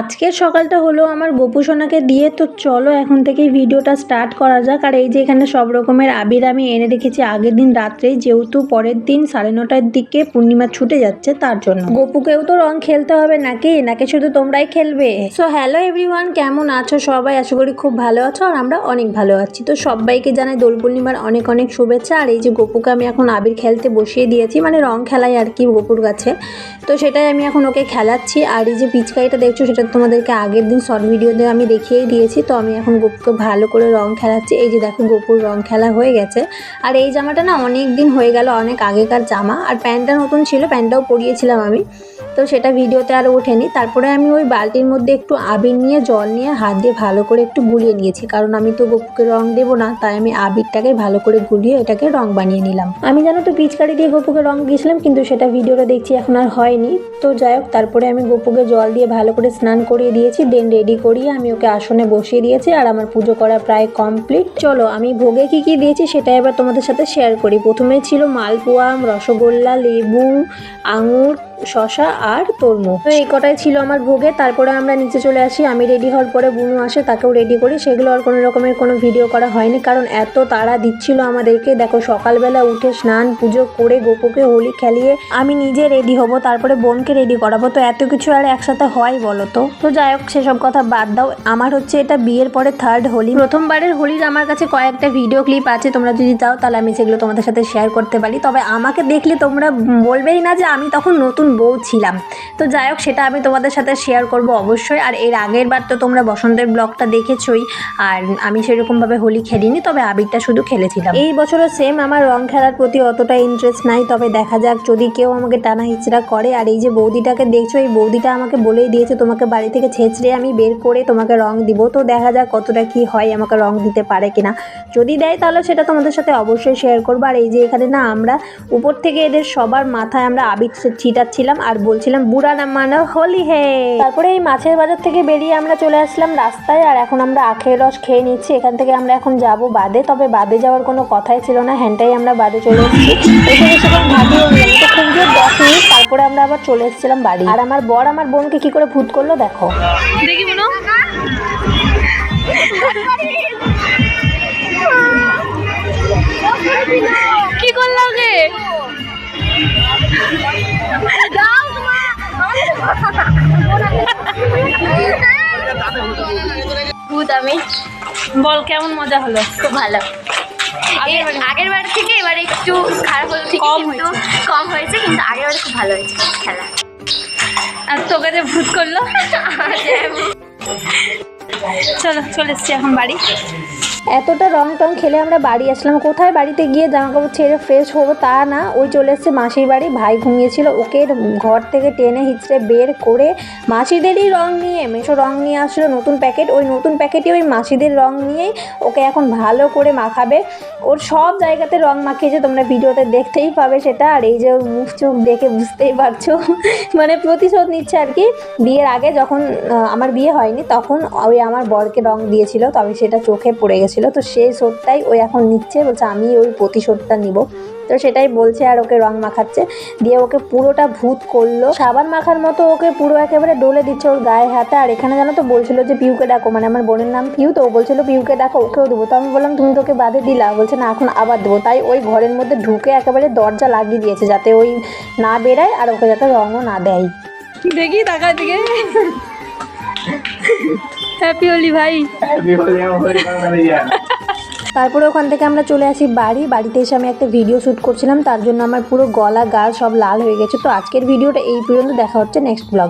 আজকের সকালটা হলো আমার গোপু সোনাকে দিয়ে, তো চলো এখন থেকেই ভিডিওটা স্টার্ট করা যাক। আর এই যে এখানে সব রকমের আবির আমি এনে রেখেছি আগের দিন রাত্রেই, যেহেতু পরের দিন সাড়ে নটার দিকে পূর্ণিমা ছুটে যাচ্ছে তার জন্য। গোপুকেও তো রং খেলতে হবে নাকি? নাকি শুধু তোমরাই খেলবে? সো হ্যালো এভরিওয়ান কেমন আছো সবাই? আশা করি খুব ভালো আছো আর আমরা অনেক ভালো আছি। তো সবাইকে জানাই দোল পূর্ণিমার অনেক অনেক শুভেচ্ছা। আর এই যে গোপুকে আমি এখন আবির খেলতে বসিয়ে দিয়েছি মানে রং খেলাই আর কি গোপুর কাছে। তো সেটাই আমি এখন ওকে খেলাচ্ছি। আর এই যে পিচকারিটা দেখছ সেটা তোমাদেরকে আগের দিন শর্ট ভিডিওতে আমি দেখিয়েই দিয়েছি, তো আমি এখন গোপুকে ভালো করে রং খেলাচ্ছি। এই যে দেখো গোপুর রং খেলা হয়ে গেছে। আর এই জামাটা না অনেক দিন হয়ে গেল, অনেক আগেকার জামা। আর প্যান্টটা নতুন ছিল, প্যান্টটাও পরিয়েছিলাম আমি। তো সেটা ভিডিওতে আর ওঠেনি। তারপরে আমি ওই বালতির মধ্যে একটু আবির নিয়ে, জল নিয়ে হাত দিয়ে ভালো করে একটু গুলিয়ে নিয়েছি। কারণ আমি তো গোপুকে রং দেবো না, তাই আমি আবিরটাকে ভালো করে গুলিয়ে এটাকে রং বানিয়ে নিলাম। আমি জানো তো পিচকারি দিয়ে গোপুকে রং দিয়েছিলাম, কিন্তু সেটা ভিডিওটা দেখছি এখন আর হয়নি। তো যাই হোক, তারপরে আমি গোপুকে জল দিয়ে ভালো করে স্নান করিয়ে দিয়েছি, দেন রেডি করিয়ে আমি ওকে আসনে বসিয়ে দিয়েছি, আর আমার পুজো করা প্রায় কমপ্লিট। চলো, আমি ভোগে কি কি দিয়েছি সেটা এবার তোমাদের সাথে শেয়ার করি। প্রথমে ছিল মালপোয়া রসগোল্লা, লেবু, আঙুর শশা আর তরমুজ। তো এই কটাই ছিল আমার ভোগে। তারপরে আমরা নিচে চলে আসি। আমি রেডি হওয়ার পরে বুনু আসে, তাকেও রেডি করি। সেগুলো আর কোনো রকমের কোনো ভিডিও করা হয়নি, কারণ এত তাড়া দিচ্ছিল আমাদেরকে। দেখো, সকালবেলা উঠে স্নান, পুজো করে গোপুকে হোলি খেলিয়ে আমি নিজে রেডি হব, তারপরে বোনকে রেডি করাবো। তো এত কিছু আর একসাথে হয় বলো তো? তো যাই হোক, সেসব কথা বাদ দাও। আমার হচ্ছে এটা বিয়ের পরে থার্ড হোলি। প্রথমবারের হোলির আমার কাছে কয়েকটা ভিডিও ক্লিপ আছে, তোমরা যদি চাও, তাহলে আমি সেগুলো তোমাদের সাথে শেয়ার করতে পারি। তবে আমাকে দেখলে তোমরা বলবেই না যে আমি তখন নতুন বউ ছিলাম। তো যাই হোক, সেটা আমি তোমাদের সাথে শেয়ার করব অবশ্যই। আর এর আগের বার তো তোমরা বসন্তের ব্লগটা দেখেছই। আর আমি সেরকমভাবে হোলি খেলিনি, তবে আবিরটা শুধু খেলেছিলাম। এই বছরও সেম আমার রং খেলার প্রতি অতটা ইন্টারেস্ট নাই। তবে দেখা যাক, যদি কেউ আমাকে টানা হিচড়া করে, আর এই যে বৌদিটাকে দেখছ, এই বৌদিটা আমাকে বলেই দিয়েছে, তোমাকে বাড়ি থেকে ছেঁচড়ে আমি বের করে তোমাকে রং দিব। তো দেখা যাক কতটা কি হয়, আমাকে রং দিতে পারে কিনা। যদি দেয়, তাহলে সেটা তোমাদের সাথে অবশ্যই শেয়ার করব। আর এই যে এখানে না, আমরা উপর থেকে এদের সবার মাথায় আমরা আবির ছিটাচ্ছিলাম আর বলছিলাম, বুড়া না মানে হোলি হে। তারপরে এই মাছের বাজার থেকে বেরিয়ে আমরা চলে আসলাম রাস্তায় আর এখন আমরা আখের রস খেয়ে নিচ্ছি। এখান থেকে আমরা এখন যাব বাদে, তবে বাদে যাওয়ার কোনো কথাই ছিল না। হ্যান্ডটাই আমরা বাদে চলে এসেছি। এখানে সেখানে তো খুব দশ মিনিট, তারপরে আমরা আবার চলে এসেছিলাম বাড়ি। আর আমার বর আমার বোনকে কি করে ভূত করল, দেখো। দেখি মনো ভূত আমি বল কেমন মজা হলো? খুব ভালো। আগের বার? থেকে এবার একটু খারাপ হলো ঠিক কিন্তু কম হয়েছে কিন্তু আগের বার খুব ভালো হয়েছে খেলা। আর তোকে যে ভূত করল? চলো চলে এসছি এখন বাড়ি। এতটা রং টং খেলে আমরা বাড়ি আসলাম। কোথায় বাড়িতে গিয়ে জামা কাপড় ছেড়ে ফ্রেশ হব তা না। ওই চলে এসছে মাসির বাড়ি। ভাই ঘুমিয়েছিল। ওকে ঘর থেকে টেনে হিচড়ে বের করে মাসিদেরই রং নিয়ে, মেশো রং নিয়ে আসলো নতুন প্যাকেট। ওই নতুন প্যাকেটে ওই মাসিদের রং নিয়েই ওকে এখন ভালো করে মাখাবে। ওর সব জায়গাতে রং মাখিয়েছে। তোমরা ভিডিওতে দেখতেই পাবে সেটা। আর এই যে মুখ চোখ দেখে বুঝতেই পারছ। মানে প্রতিশোধ নিচ্ছে আর কি। বিয়ের আগে যখন আমার বিয়ে হয়নি, তখন ওই আমার বরকে রং দিয়েছিল। তবে সেটা চোখে পড়ে গেছিল তো সেই শোধটাই ওই এখন নিচ্ছে। বলছে, আমি ওই প্রতিশোধটা নিব। তো সেটাই বলছে আর ওকে রং মাখাচ্ছে। দিয়ে ওকে পুরোটা ভূত করল। সাবান মাখার মতো ওকে পুরো একেবারে ডলে দিচ্ছে ওর গায়ে হাতে। আর এখানে জানো তো বলছিল যে, পিউকে ডাকো। মানে আমার বোনের নাম পিউ, তো ও বলছিল, পিউকে ডাকো, ওকেও দেবো। তো আমি বললাম, তুমি তোকে বাদে দিলা। বলছে, না, এখন আবার দেবো। তাই ওই ঘরের মধ্যে ঢুকে একেবারে দরজা লাগিয়ে দিয়েছে, যাতে ওই না বেরায় আর ওকে যাতে রঙও না দেয়। দেখি টাকা দিকে হ্যাপি হোলি ভাই। তারপরে ওখান থেকে আমরা চলে আসি বাড়ি। বাড়িতে এসে আমি একটা ভিডিও শ্যুট করছিলাম। তার জন্য আমার পুরো গলা গাল সব লাল হয়ে গেছে। তো আজকের ভিডিওটা এই পর্যন্ত। দেখা হচ্ছে নেক্সট ব্লগ